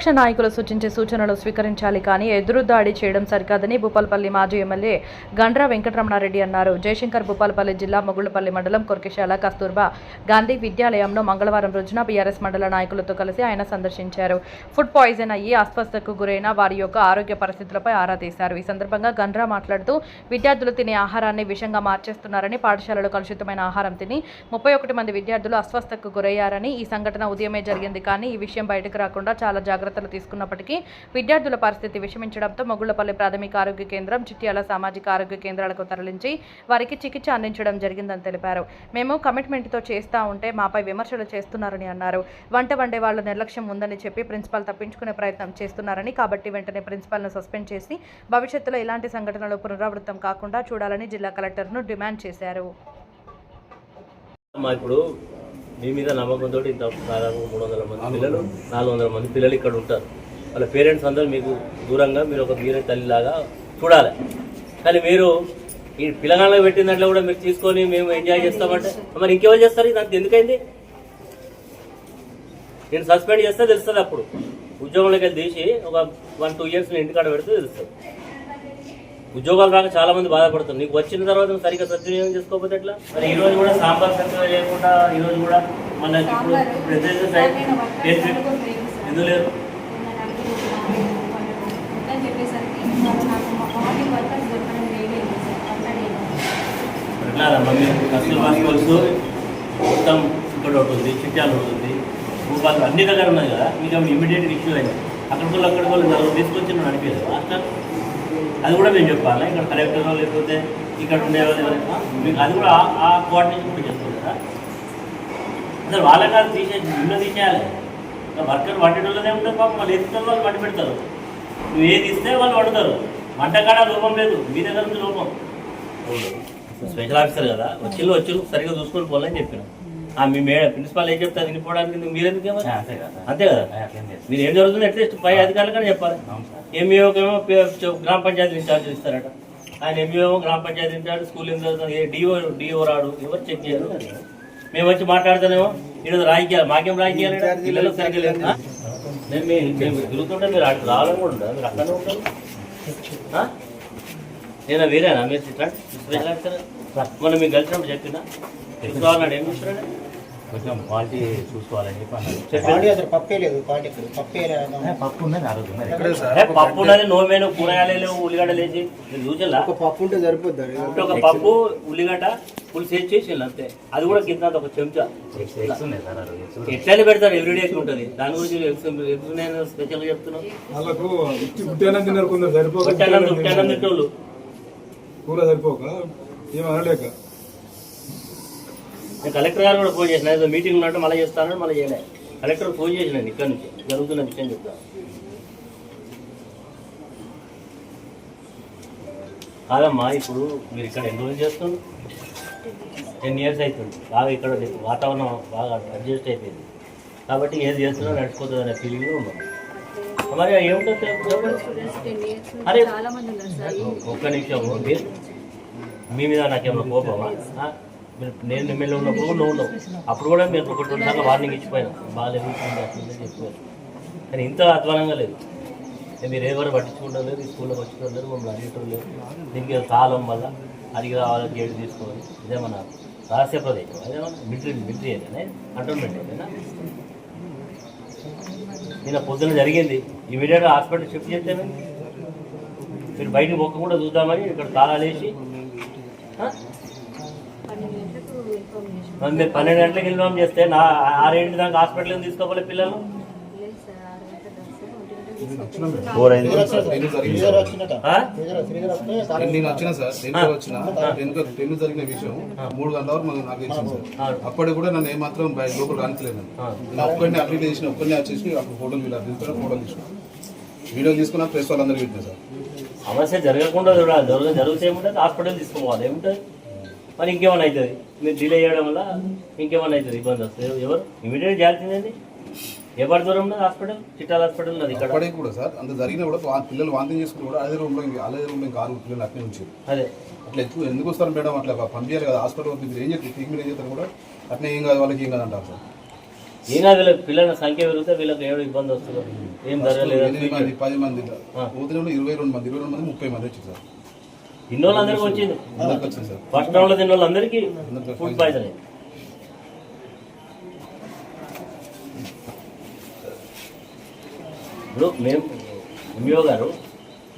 ప్రతిపక్ష నాయకులు సూచించే సూచనలు స్వీకరించాలి కానీ ఎదురుదాడి చేయడం సరికాదని భూపాలపల్లి మాజీ ఎమ్మెల్యే గండ్ర వెంకటరమణారెడ్డి అన్నారు. జయశంకర్ భూపాలపల్లి జిల్లా మొగుళ్ళపల్లి మండలం కొర్కిశాల కస్తూర్బా గాంధీ విద్యాలయంలో మంగళవారం రోజున బీఆర్ఎస్ మండల నాయకులతో కలిసి ఆయన సందర్శించారు. ఫుడ్ పాయిజన్ అయ్యి అస్వస్థకు గురైన వారి యొక్క ఆరోగ్య పరిస్థితులపై ఆరా తీశారు. ఈ సందర్భంగా గండ్రా మాట్లాడుతూ విద్యార్థులు తినే ఆహారాన్ని విషంగా మార్చేస్తున్నారని పాఠశాలలో కలుషితమైన ఆహారం తిని ముప్పై ఒకటి మంది విద్యార్థులు అస్వస్థకు గురయ్యారని ఈ సంఘటన ఉదయమే జరిగింది. కానీ ఈ విషయం బయటకు రాకుండా చాలా జాగ్రత్తలు తీసుకున్నప్పటికీ విద్యార్థుల పరిస్థితి విషమించడంతో మొగుళ్ళపల్లి ప్రాథమిక ఆరోగ్య కేంద్రం చిట్యాల సామాజిక ఆరోగ్య కేంద్రాలకు తరలించి వారికి చికిత్స అందించడం జరిగిందని తెలిపారు. మేము కమిట్మెంట్తో చేస్తా ఉంటే మాపై విమర్శలు చేస్తున్నారని అన్నారు. వంట వండే వాళ్ళ నిర్లక్ష్యం ఉందని చెప్పి ప్రిన్సిపాల్ తప్పించుకునే ప్రయత్నం చేస్తున్నారని కాబట్టి వెంటనే ప్రిన్సిపాల్ను సస్పెండ్ చేసి భవిష్యత్తులో ఇలాంటి సంఘటనలు పునరావృతం కాకుండా చూడాలని జిల్లా కలెక్టర్ను డిమాండ్ చేశారు. మా ఇప్పుడు మీ మీద నమ్మకంతో ఇంత దాదాపు మూడు వందల మంది పిల్లలు నాలుగు వందల మంది. పిల్లలు ఇక్కడ ఉంటారు. వాళ్ళ పేరెంట్స్ అందరూ మీకు దూరంగా మీరు ఒక మీరే తల్లిలాగా చూడాలి. కానీ మీరు ఈ పిల్లగాళ్ళకి పెట్టిన దాంట్లో కూడా మీరు తీసుకొని మేము ఎంజాయ్ చేస్తామంటే మరి ఇంకెవరు చేస్తారు? దానికి ఎందుకైంది? నేను సస్పెండ్ చేస్తే తెలుస్తుంది అప్పుడు. ఉద్యోగంలోకి వెళ్ళి తీసి ఒక వన్ టూ ఇయర్స్ నేను ఇంటికాడ పెడితే తెలుస్తుంది. ఉద్యోగాలు రాక చాలా మంది బాధపడుతున్నారు. నీకు వచ్చిన తర్వాత నువ్వు సరిగ్గా సద్వినియోగం చేసుకోకపోతే ఎట్లా? మరి ఈ రోజు కూడా సాంబార్ సరిగ్గా లేకుండా ఈ రోజు కూడా మన ఇప్పుడు ప్రెసిడెంట్ ఎందుకు లేరు కస్టమర్ హాస్పిటల్స్ మొత్తం ఇక్కడ ఒకటి ఉంది చిట్యాలు ఒకటి ఉంది. భూపాలు అన్ని దగ్గర ఉన్నాయి కదా? మీకు అవి ఇమీడియట్గా ఇష్యూ అయింది అక్కడ వాళ్ళు అక్కడ వాళ్ళు నలుగురు తీసుకొచ్చి నన్ను అనిపించదు హాస్టల్ అది కూడా మేము చెప్పాలి? ఇక్కడ కలెక్టర్ లేకపోతే ఇక్కడ ఉండే మీకు అది కూడా ఆ- కోఆర్డినేషన్ కూడా చేస్తుంది కదా? అసలు వాళ్ళ కాదు తీసే నిన్న తీసేయాలి. వర్కర్ వంటలోనే ఉంటుంది పాపం వాళ్ళు ఎత్తుతారు వాళ్ళు వంట పెడతారు. నువ్వు ఏది ఇస్తే వాళ్ళు వండుతారు. వంటకాడ లోపం లేదు. మీ దగ్గర ఉంది లోపం. స్పెషల్ ఆఫీసర్ కదా. వచ్చిళ్ళు వచ్చిళ్ళు సరిగ్గా చూసుకొని పోవాలని చెప్పిన మీ మే ప్రిన్సిపాల్ ఏం చెప్తారు? వినిపోవడానికి మీరు ఎందుకు ఏమో అంతే కదా. మీరు ఏం జరుగుతుంది? అట్లీస్ట్ పై అధికారులు చెప్పాలి. ఎంఈఓకేమో గ్రామ పంచాయతీ ఇన్ఛార్జ్ ఇస్తారట. ఆయన ఎంఈఓ గ్రామ పంచాయతీ ఇన్ఛార్జ్ స్కూల్ ఇన్ఛార్జ్ ఏ డిఓ డిఓ రాడు ఎవరు చెక్ చేయరు? మేము వచ్చి మాట్లాడుతానేమో ఈరోజు రాయికేయాలి మాకేం రాయికేయాలి పిల్లలు సరిగ్గా లేదు? నేను మేము తిరుగుతుంటే మీరు అటు రావాలని కూడా ఉండదు. మీరు అక్కడనే ఉంటారు? నేను వేరేనా మీరు ఇట్లా? మొన్న మీకు కలిసినప్పుడు చెప్పినా? తెలుసుకోవాలని ఏం చూస్తున్నాడు? కొంచెం క్వాలిటీ చూసుకోవాలని చెప్పి అసలు పప్పే లేదు పప్పే ఉన్నది ఆ రోజు ఉన్నది ఏ, పప్పు ఉన్నది నోమేను కూరగాయలు లేవు ఉల్లిగడ్డలు వేసి నేను చూసిలా ఒక పప్పు ఉంటే సరిపోద్ది అంటే ఒక పప్పు ఉల్లిగడ్డ పులుసు వేసి చేసి అంతే. అది కూడా కింద ఒక చెంచా. ఎట్లయినా పెడతారు ఎవ్రీడే ఉంటుంది. దాని గురించి నేను స్పెషల్గా చెప్తున్నాను తిట్టోళ్ళు కూర సరిపోక ఏం అనలేక. నేను కలెక్టర్ గారు కూడా ఫోన్ చేసిన ఏదో మీటింగ్ ఉన్నట్టు మళ్ళీ చేస్తానని మళ్ళీ చేయలే. కలెక్టర్ ఫోన్ చేసిన ఇక్కడ నుంచి జరుగుతున్న విషయం చెప్తాను కాదమ్మా ఇప్పుడు మీరు ఇక్కడ ఎన్ని రోజులు చేస్తున్నారు టెన్ ఇయర్స్ అవుతుంది బాగా ఇక్కడ వాతావరణం బాగా అడ్జస్ట్ అయిపోయింది. కాబట్టి ఏది చేస్తున్నా నడిచిపోతుంది అనే ఫీలింగ్ ఉంది మరి ఏముంటుంది అరే ఒక్క నిమిషం మీ మీద నాకేమైనా కోపమా? నేను ఎమ్మెల్యే ఉన్నప్పుడు కూడా నువ్వు ఉన్నావు అప్పుడు కూడా మీరు ఒకటి రెండు సార్లు వార్నింగ్ ఇచ్చిపోయాను బాగాలేదు ఇట్లుంది, చెప్పారు. కానీ ఇంత అధ్వానంగా లేదు. మీరు ఎవరు పట్టించుకుంటారు లేదు ఈ స్కూల్లో పట్టించుకోవడం లేదు మమ్మల్ని అడిగటం లేదు దీనికి కాలం వల్ల అడిగి రావాలి గేట్ తీసుకోవాలి. ఇదేమన్నా రహస్య ప్రదేశం అదేమన్నా మిలిటరీ మిలిటరీ అయితేనే కంటోన్మెంట్ అయితేనా నిన్న పొద్దున జరిగింది. ఇమీడియట్గా హాస్పిటల్ షిఫ్ట్ చేస్తే మీరు బయటకు పోకుండా చూద్దామని ఇక్కడ తాళాలు వేసి మరి మీరు పన్నెండు గంటలకు ఇన్ఫామ్ చేస్తే నా ఆరేంటి దాకా హాస్పిటల్ తీసుకోవాలి పిల్లలు? నేను వచ్చిన సార్ వచ్చిన. టెన్త్ టెన్త్ జరిగిన విషయం మూడు గంటల వరకు మనకు నాకు తెలిసింది సార్. అప్పటికి కూడా నన్ను ఏమాత్రం బయట లోపల రానిలేదు ఆ. నేను ఒక్కడిని అప్డేట్ చేసిన ఒక్కడిని వచ్చేసి అప్పుడు ఫోటోలు వీళ్ళు తీసుకున్నా ఫోటోలు తీసుకున్నా వీడియో తీసుకున్నా ప్రెస్ వాళ్ళందరికీ పెట్టినా సార్. సమస్య జరగకుండా చూడాలి. జరగ జరిగితే ఏముంటుంది? హాస్పిటల్ తీసుకోవాలి. ఏముంటుంది? మరి ఇంకేమైనా అవుతుంది? మీరు డిలే చేయడం వల్ల ఇంకేమైనా అవుతుంది? ఇబ్బంది వస్తుంది. ఎవరు? ఇమీడియట్ చేయాల్సిందండి ఎవరి దూరం ఉన్నది? హాస్పిటల్? చిట్టాల హాస్పిటల్ ఉన్నది ఇక్కడ? కూడా సార్ అంత జరిగినా కూడా వా- పిల్లలు వాంతింగ్ చేసుకుని కూడా అదే రూమ్లో అదే రూమ్లో ఇంకా పిల్లలు అట్లే ఉంచారు అదే. అట్లా ఎక్కువ ఎందుకు వస్తారు మేడం? అట్లా పంపించాలి కదా హాస్పిటల్ మీరు ఏం చెప్తారు ట్రీట్మెంట్ ఏం చేస్తారు కూడా అట్లా ఏం కాదు వాళ్ళకి ఏం కాదు అంటారు సార్. ఏం కాదు వీళ్ళకి పిల్లల సంఖ్య పెరిగితే వీళ్ళకి ఏడు ఇబ్బంది వస్తుంది. ఏం జరగలేదు? ఎనిమిది మంది పది మంది పోతే ఇరవై రెండు మంది ఇరవై రెండు మంది ముప్పై మంది వచ్చింది సార్. ఇన్ని వచ్చింది. ఫస్ట్ రౌండ్లో తిన్న వాళ్ళందరికీ ఫుడ్ పాయిజన్ అయింది. ఇప్పుడు మేము ఎంఈఓ గారు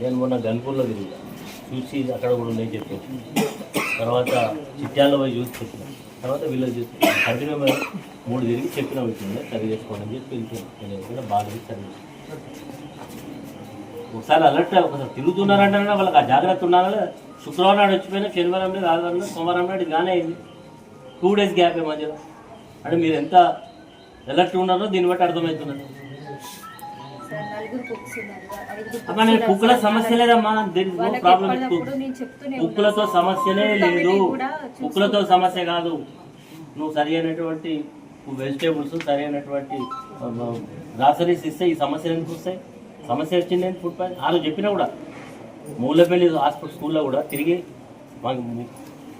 నేను మొన్న గన్పూర్లో తిరిగా చూసి అక్కడ కూడా ఉన్నాయని చెప్పాను తర్వాత చిట్యాల్లో పోయి చూసి చెప్పిన. తర్వాత వీళ్ళకి చూసి కంటిన్యూ మేము మూడు తిరిగి చెప్పిన వీటిని సరి చేసుకోండి అని చెప్పి వెళ్తున్నాను నేను కూడా బాగా సరి ఒకసారి అలర్ట్ ఒకసారి తిరుగుతున్నారంటే వాళ్ళకి ఆ జాగ్రత్త ఉండాలి. శుక్రవారం నాడు వచ్చిపోయినా శనివారం నాడు ఆదివారం సోమవారం నాడు ఇది గానే అయింది. టూ డేస్ గ్యాప్ ఏ మధ్యలో. అంటే మీరు ఎంత అలర్ట్ ఉన్నారో దీన్ని బట్టి అర్థమవుతున్నది. ఉన్నారు అమ్మా నేను కుక్కల సమస్య లేదమ్మా. దేని నో వాళ్ళకి ప్రాబ్లం. కుక్కలతో సమస్యనే లేదు. కుక్కలతో సమస్య కాదు. నువ్వు సరి అయినటువంటి వెజిటేబుల్స్ సరి అయినటువంటి గ్రాసరీస్ ఇస్తే ఈ సమస్యలు ఎందుకు వస్తాయి? సమస్య వచ్చింది ఏంటి? ఫుడ్ పాయిజన్ వాళ్ళు చెప్పినా కూడా. మూలపల్లి హాస్పిటల్ స్కూల్లో కూడా తిరిగి మాకు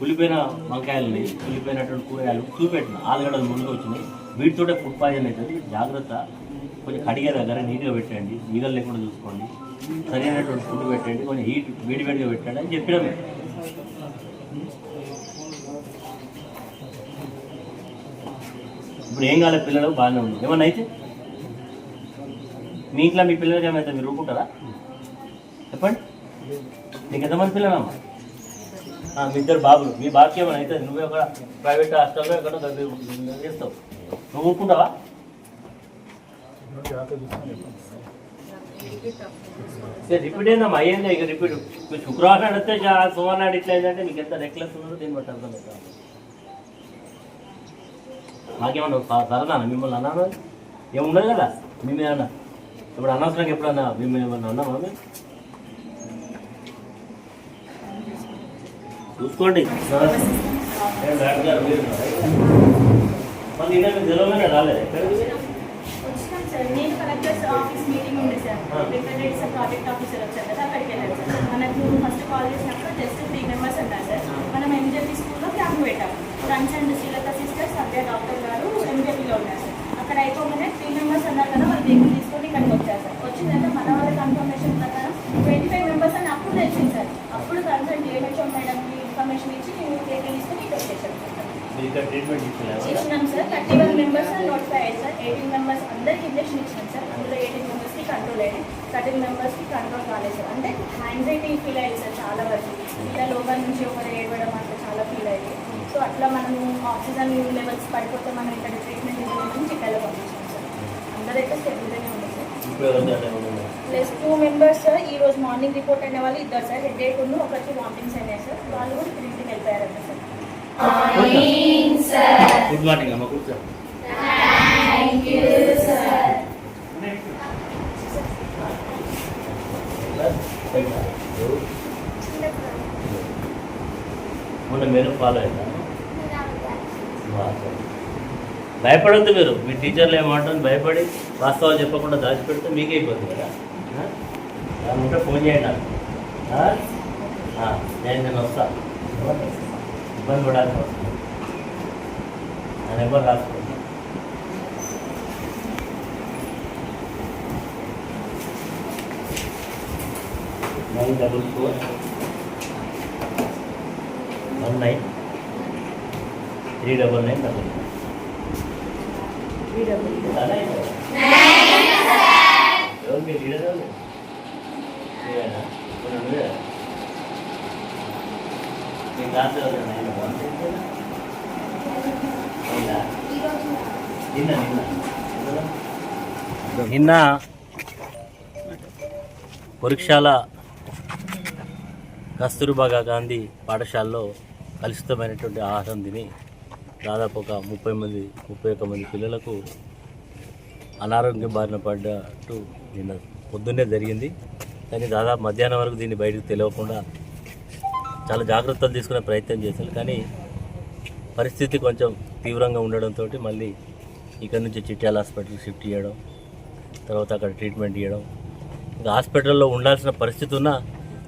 కులిపోయిన వంకాయలని కులిపోయినటువంటి కూరగాయలు చూపెట్టిన. ఆలుగడలు ముందుకు వచ్చినాయి. వీటితోటే ఫుడ్ పాయిజన్ అవుతుంది. జాగ్రత్త. కొంచెం కడిగే దగ్గర నీట్గా పెట్టండి. ఈగలు లేకుండా చూసుకోండి. సరైనటువంటి ఫుడ్ పెట్టండి. కొంచెం హీట్ వేడి వేడిగా పెట్టండి అని చెప్పినా ఇప్పుడు ఏం కాలే పిల్లలు? బాగానే ఉంది ఏమన్నా అయితే? మీ ఇంట్లో మీ పిల్లలకి ఏమైతే మీరు ఊరుకుంటారా? చెప్పండి. నీకు ఎంతమంది పిల్లలమ్మా? మీ ఇద్దరు బాబులు. మీ బాబుకి ఏమైనా అయితే నువ్వే ఒక ప్రైవేట్ హాస్టల్లో ఎక్కడో చేస్తావు. నువ్వు ఊరుకుంటావా? రిపీట్ అయిందమ్మా అయ్యింది ఇక రిపీట్ మీరు శుక్రవారం అడిగితే సోమవారం నాడు ఇట్లా అయిందంటే మీకు ఎంత నెక్లెస్ ఉన్నదో దీన్ని బట్టి అర్థం అవుతుంది. మాకేమన్నా స- సరదానా మిమ్మల్ని అన్నాను? ఏముండదు కదా? మేము ఏమన్నా ఇప్పుడు అనవసరంగా ఎప్పుడన్నా మేము ఏమన్నా అన్నామా మేము చూసుకోండి. ఉన్నారా? మళ్ళీ రాలేదు? నేను కలెక్టర్ ఆఫీస్ మీటింగ్ ఉంది sir. Representative sir project officer వచ్చారు కదా అక్కడికి వెళ్ళారు సార్. మనకు ఫస్ట్ కాల్ చేసినప్పుడు జస్ట్ త్రీ మెంబర్స్ అన్నారు సార్. మనం ఎంజెపీ స్కూల్లో క్యాంప్ పెట్టాము concern Srilatha sister Satya doctor గారు ఎంజెపీలో ఉన్నారు సార్. అక్కడ అయిపోగానే త్రీ మెంబర్స్ అన్నారు కదా వాళ్ళు తీసుకొని ఇక్కడికి వచ్చారు సార్. వచ్చిందంటే మన వాళ్ళ కన్ఫర్మేషన్ ప్రకారం ట్వంటీ ఫైవ్ మెంబర్స్ అని అప్పుడు తెలిసింది సార్. అప్పుడు కన్సర్న్ డిఎంహెచ్ఓ మేడంకి ఇన్ఫర్మేషన్ ఇచ్చి మేము వెహికల్ తీసుకొని ఇక్కడ వచ్చేసాం ఇచ్చినాం sir. Thirty one members notify అయ్యారు సార్. ఎయిటీన్ మెంబర్స్ అందరికి ఇంజక్షన్ ఇచ్చినాం సార్. అందులో ఎయిటీన్ మెంబర్స్కి కంట్రోల్ అయ్యింది థర్టీన్ మెంబర్స్కి కంట్రోల్ కాలేదు సార్. అంటే యాంగ్జైటీ ఫీల్ అయ్యింది సార్ చాలా వరకు. ఇలా లోపల నుంచి ఒకరు ఏడవడం అట్లా చాలా ఫీల్ అయ్యింది సో అట్లా మనము ఆక్సిజన్ లెవెల్స్ పడిపోతే మనం ఇక్కడ ట్రీట్మెంట్ ఇవ్వమని చిక్కలో పంపించాం సార్. అందరైతే స్టెబుల్గానే ప్లస్ టూ మెంబర్స్ సార్ ఈ రోజు మార్నింగ్ రిపోర్ట్ అయిన వాళ్ళు ఇద్దరు సార్ హెడ్ ఏక్ ఉన్న ఒకరికి వామిటింగ్స్ అయినాయి సార్ వాళ్ళు కూడా ఇంటికి వెళ్ళిపోయారంట సార్ గుడ్ మార్నింగ్ అమ్మ కూర్చో. మొన్న మీరు ఫాలో అయిందా? భయపడద్దు మీరు. మీ టీచర్లు ఏమంటారు? భయపడి వాస్తవాలు చెప్పకుండా దాచిపెడితే మీకే ఇబ్బంది కదా? ఆ? దాని ఫోన్ చేయండి నాకు. నేను నేను వస్తాను ఇబ్బంది పడాల్సి వస్తుంది నా నెంబర్ రాసుకోండి. Nine double four one nine three double nine double nine. ఎవరు లీడర్ ఎవరు? మీరేనా? మీ క్లాస్ ఎవరైనా ఆయన చేస్తారా? నిన్న నిన్న నిన్న పరీక్షల కస్తూర్బా గాంధీ పాఠశాలలో కలుషితమైనటువంటి ఆహారం తిని దాదాపు ఒక ముప్పై మంది ముప్పై ఒక్క మంది పిల్లలకు అనారోగ్యం బారిన పడ్డట్టు నిన్న పొద్దున్నే జరిగింది. కానీ దాదాపు మధ్యాహ్నం వరకు దీన్ని బయటకు తెలియకుండా చాలా జాగ్రత్తలు తీసుకునే ప్రయత్నం చేశారు. కానీ పరిస్థితి కొంచెం తీవ్రంగా ఉండడంతో మళ్ళీ ఇక్కడ నుంచి చిట్యాల హాస్పిటల్కి షిఫ్ట్ చేయడం తర్వాత అక్కడ ట్రీట్మెంట్ ఇవ్వడం ఇంకా హాస్పిటల్లో ఉండాల్సిన పరిస్థితి ఉన్న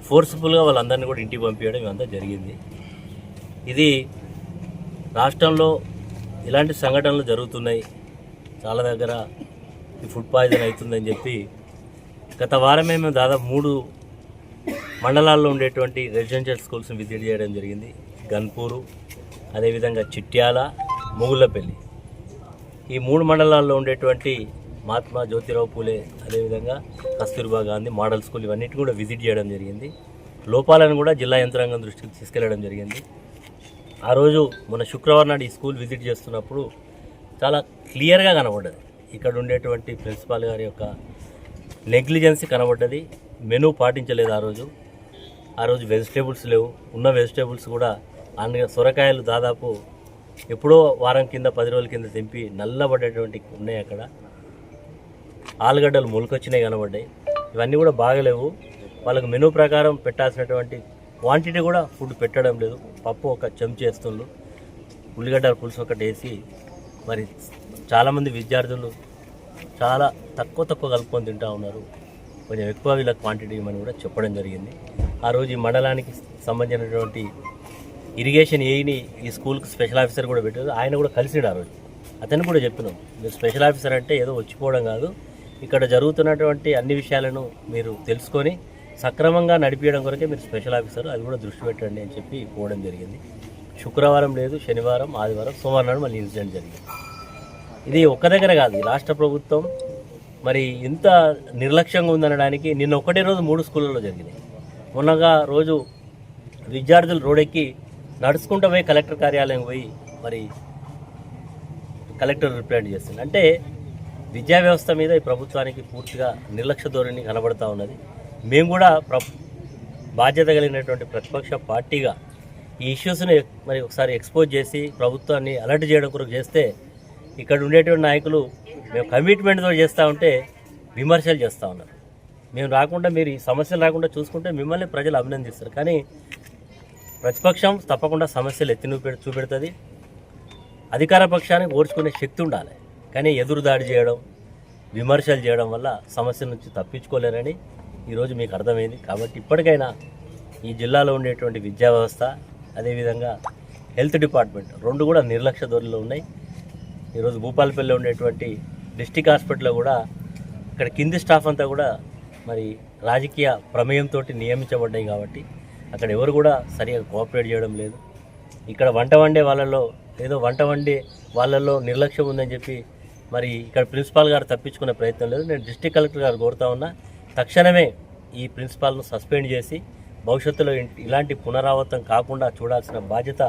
ఫోర్స్ఫుల్గా వాళ్ళందరినీ కూడా ఇంటికి పంపించడం ఇవంతా జరిగింది. ఇది రాష్ట్రంలో ఇలాంటి సంఘటనలు జరుగుతున్నాయి. చాలా దగ్గర ఈ ఫుడ్ పాయిజన్ అవుతుందని చెప్పి గత వారమే మేము దాదాపు మూడు మండలాల్లో ఉండేటువంటి రెసిడెన్షియల్ స్కూల్స్ని విజిట్ చేయడం జరిగింది. గన్పూరు అదేవిధంగా చిట్యాల మొగుళ్ళపల్లి. ఈ మూడు మండలాల్లో ఉండేటువంటి మహాత్మా జ్యోతిరావు పూలే అదేవిధంగా కస్తూర్బా గాంధీ మోడల్ స్కూల్ ఇవన్నిటిని కూడా విజిట్ చేయడం జరిగింది. లోపాలను కూడా జిల్లా యంత్రాంగం దృష్టికి తీసుకెళ్ళడం జరిగింది. ఆ రోజు మన శుక్రవారం నాడు ఈ స్కూల్ విజిట్ చేస్తున్నప్పుడు చాలా క్లియర్గా కనబడ్డది. ఇక్కడ ఉండేటువంటి ప్రిన్సిపాల్ గారి యొక్క నెగ్లిజెన్సీ కనబడ్డది. మెనూ పాటించలేదు ఆ రోజు. ఆ రోజు వెజిటేబుల్స్ లేవు. ఉన్న వెజిటేబుల్స్ కూడా అన్ని సొరకాయలు దాదాపు ఎప్పుడో వారం కింద పది రోజుల కింద తెంపి నల్లబడేటువంటి ఉన్నాయి అక్కడ. ఆలుగడ్డలు మొలకొచ్చినాయి కనబడ్డాయి. ఇవన్నీ కూడా బాగలేవు. వాళ్ళకు మెనూ ప్రకారం పెట్టాల్సినటువంటి క్వాంటిటీ కూడా ఫుడ్ పెట్టడం లేదు. పప్పు ఒక చెంచా వేస్తుండ్రు. ఉల్లిగడ్డల పులుసు ఒకటి వేసి మరి చాలామంది విద్యార్థులు చాలా తక్కువ తక్కువ కలుపుకొని తింటా ఉన్నారు. కొంచెం ఎక్కువ వీళ్ళ క్వాంటిటీ ఇవ్వమని కూడా చెప్పడం జరిగింది. ఆ రోజు ఈ మండలానికి సంబంధించినటువంటి ఇరిగేషన్ ఏఈని ఈ స్కూల్కి స్పెషల్ ఆఫీసర్ కూడా పెట్టారు. ఆయన కూడా కలిసిడు ఆ రోజు. అతను కూడా చెప్పినాం మీరు స్పెషల్ ఆఫీసర్ అంటే ఏదో వచ్చిపోవడం కాదు. ఇక్కడ జరుగుతున్నటువంటి అన్ని విషయాలను మీరు తెలుసుకొని సక్రమంగా నడిపించడం కొరకే మీరు స్పెషల్ ఆఫీసర్ అది కూడా దృష్టి పెట్టండి అని చెప్పి పోవడం జరిగింది. శుక్రవారం లేదు శనివారం ఆదివారం సోమవారం నాడు మళ్ళీ ఇన్సిడెంట్ జరిగింది. ఇది ఒక్క దగ్గర కాదు రాష్ట్ర ప్రభుత్వం మరి ఇంత నిర్లక్ష్యంగా ఉందనడానికి నిన్న ఒకటే రోజు మూడు స్కూళ్ళలో జరిగింది మొన్నగా రోజు విద్యార్థులు రోడెక్కి నడుచుకుంటూ పోయి కలెక్టర్ కార్యాలయం పోయి మరి కలెక్టర్ రిప్లైంట్ చేస్తుంది అంటే విద్యా వ్యవస్థ మీద ఈ ప్రభుత్వానికి పూర్తిగా నిర్లక్ష్య ధోరణి కనబడతా ఉన్నది. మేము కూడా ప్ర బాధ్యత కలిగినటువంటి ప్రతిపక్ష పార్టీగా ఈ ఇష్యూస్ని మరి ఒకసారి ఎక్స్పోజ్ చేసి ప్రభుత్వాన్ని అలర్ట్ చేయడం కొరకు చేస్తే ఇక్కడ ఉండేటువంటి నాయకులు మేము కమిట్మెంట్తో చేస్తూ ఉంటే విమర్శలు చేస్తూ ఉన్నారు. మేము రాకుండా మీరు ఈ సమస్యలు రాకుండా చూసుకుంటే మిమ్మల్ని ప్రజలు అభినందిస్తారు. కానీ ప్రతిపక్షం తప్పకుండా సమస్యలు ఎత్తి చూపెడుతుంది. అధికార పక్షానికి ఓడ్చుకునే శక్తి ఉండాలి. కానీ ఎదురుదాడి చేయడం విమర్శలు చేయడం వల్ల సమస్య నుంచి తప్పించుకోలేరని ఈరోజు మీకు అర్థమైంది. కాబట్టి ఇప్పటికైనా ఈ జిల్లాలో ఉండేటువంటి విద్యా వ్యవస్థ అదేవిధంగా హెల్త్ డిపార్ట్మెంట్ రెండు కూడా నిర్లక్ష్య ధోరణిలో ఉన్నాయి. ఈరోజు భూపాలపల్లిలో ఉండేటువంటి డిస్టిక్ హాస్పిటల్లో కూడా ఇక్కడ కింది స్టాఫ్ అంతా కూడా మరి రాజకీయ ప్రమేయంతో నియమించబడ్డాయి కాబట్టి అక్కడ ఎవరు కూడా సరిగా కోఆపరేట్ చేయడం లేదు. ఇక్కడ వంట వండే వాళ్ళలో ఏదో వంట వండే వాళ్ళల్లో నిర్లక్ష్యం ఉందని చెప్పి మరి ఇక్కడ ప్రిన్సిపాల్ గారు తప్పించుకునే ప్రయత్నం లేదు. నేను డిస్ట్రిక్ట్ కలెక్టర్ గారు కోరుతా ఉన్నా తక్షణమే ఈ ప్రిన్సిపాల్ను సస్పెండ్ చేసి భవిష్యత్తులో ఇలాంటి పునరావృతం కాకుండా చూడాల్సిన బాధ్యత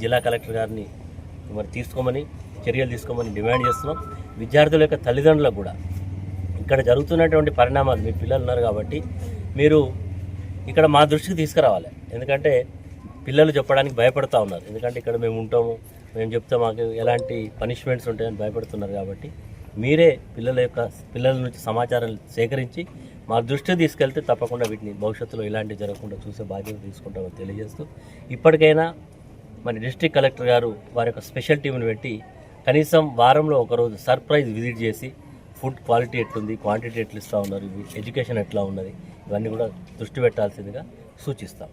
జిల్లా కలెక్టర్ గారిని మరి తీసుకోమని చర్యలు తీసుకోమని డిమాండ్ చేస్తున్నాం. విద్యార్థుల యొక్క తల్లిదండ్రులకు కూడా. ఇక్కడ జరుగుతున్నటువంటి పరిణామాలు మీ పిల్లలు ఉన్నారు కాబట్టి మీరు ఇక్కడ మా దృష్టికి తీసుకురావాలి. ఎందుకంటే పిల్లలు చెప్పడానికి భయపడతా ఉన్నారు. ఎందుకంటే ఇక్కడ మేము ఉంటాము మేము చెప్తే మాకు ఎలాంటి పనిష్మెంట్స్ ఉంటాయని భయపడుతున్నారు కాబట్టి మీరే పిల్లల యొక్క పిల్లల నుంచి సమాచారం సేకరించి మా దృష్టికి తీసుకెళ్తే తప్పకుండా వీటిని భవిష్యత్తులో ఇలాంటివి జరగకుండా చూసే బాధ్యత తీసుకుంటామని తెలియజేస్తూ ఇప్పటికైనా మరి డిస్ట్రిక్ట్ కలెక్టర్ గారు వారి యొక్క స్పెషల్ టీంను పెట్టి కనీసం వారంలో ఒకరోజు సర్ప్రైజ్ విజిట్ చేసి ఫుడ్ క్వాలిటీ ఎట్లుంది క్వాంటిటీ ఎట్లా ఇస్తూ ఉన్నారు ఇవి ఎడ్యుకేషన్ ఎట్లా ఉన్నది ఇవన్నీ కూడా దృష్టి పెట్టాల్సిందిగా సూచిస్తాం.